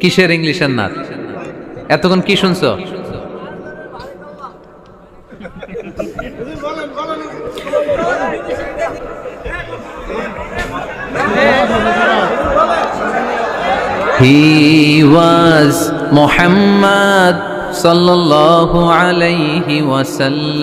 কিসের ইংলিশের নাথ এতক্ষণ কি শুনছো He was Muhammad sallallahu alayhi wasallam.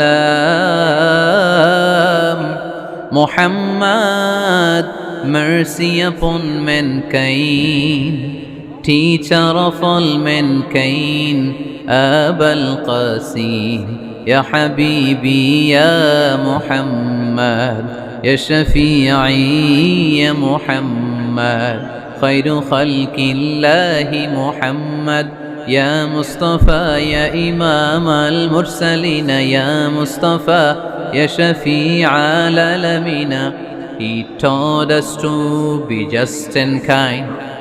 Muhammad, mercy upon mankind, تي شرف المنكين ابا القاسين يا حبيبي يا محمد يا شفيعي يا محمد خير خلق الله محمد يا مصطفى يا إمام المرسلين يا مصطفى يا شفيع العالمين He taught us to be just and kind.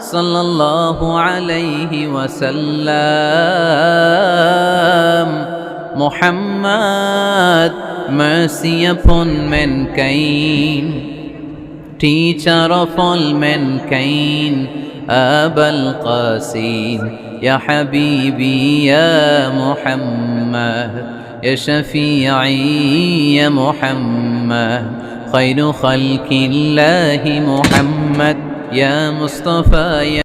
صلى الله عليه وسلم. محمد مرسي mercy من كين. تيشر of من كين أبا القاسين يا حبيبي يا محمد يا شفيعي يا محمد خير خلق الله محمد يا مصطفى يا